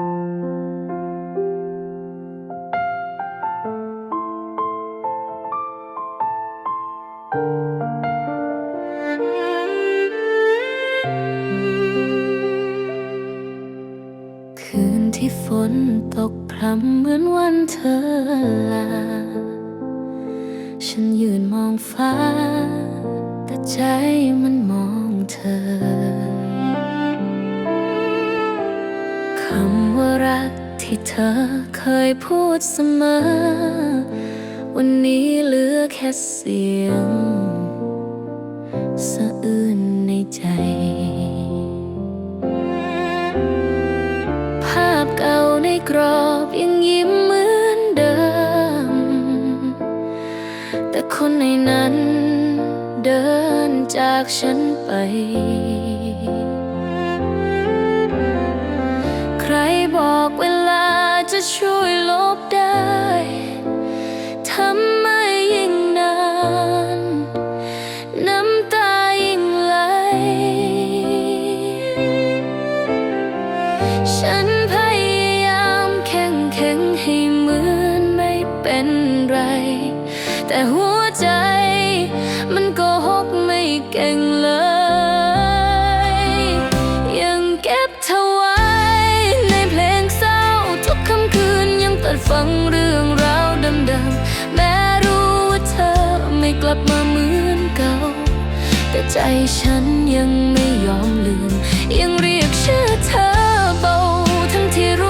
คืนที่ฝนตกพรำเหมือนวันเธอลา ฉันยืนมองฟ้า แต่ใจมัน ที่เธอเคยพูดเสมอ วันนี้เหลือแค่เสียง สะอื้นในใจ ภาพเก่าในกรอบยังยิ้มเหมือนเดิม แต่คนในนั้นเดินจากฉันไป ช่วยลบได้ทำไมยิ่งนาน น้ำตายิ่งไหล ฉันพยายามแข็งแข็งให้เหมือนไม่เป็นไร แต่หัวใจมันก็หกไม่เก่ง ฟังเรื่องราวเดิมๆแม้รู้ว่าเธอไม่กลับมาเหมือนเก่า แต่ใจฉันยังไม่ยอมลืม ยังเรียกชื่อเธอเบาทั้งที่รู้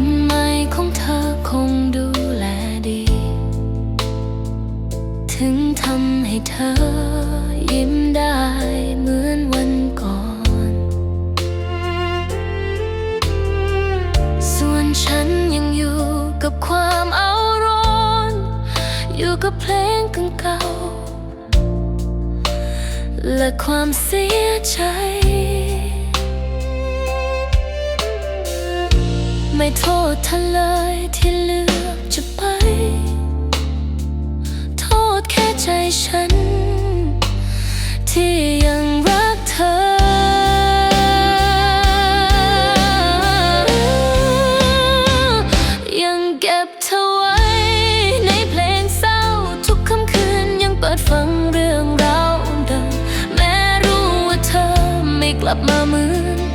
คนใหม่ของเธอคงดูแลดี ถึงทำให้เธอยิ้มได้เหมือนวันก่อน ส่วนฉันยังอยู่กับความเอาร้อน อยู่กับเพลงเก่าและความเสียใจ ไม่โทษเธอเลยที่เลือกจะไป โทษแค่ใจฉัน ที่ยังรักเธอ ยังเก็บเธอไว้ ในเพลงเศร้าทุกค่ำคืนยังเปิดฟังเรื่องราวเดิมแม้รู้ว่าเธอไม่กลับมาเหมือน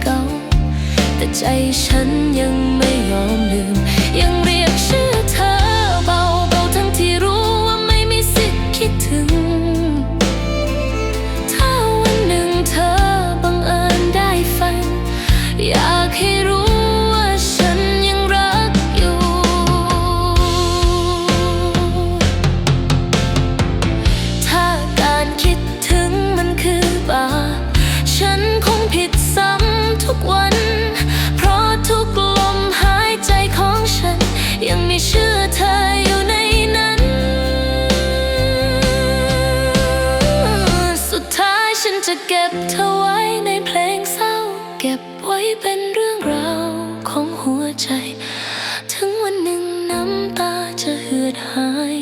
ใจฉันยังไม่ยอมลืมยัง จะเก็บเธอไว้ในเพลงเศร้า เก็บไว้เป็นเรื่องราวของหัวใจ ถึงวันหนึ่งน้ำตาจะเหือดหาย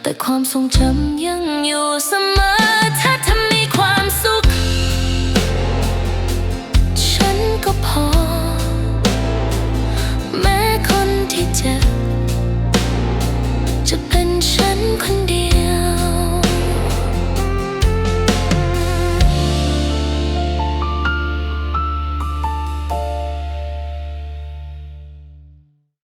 แต่ความทรงจำยังอยู่เสมอถ้าเธอมีความสุข ฉันก็พอ แม้คนที่เจ็บจะเป็นฉันคนเดียว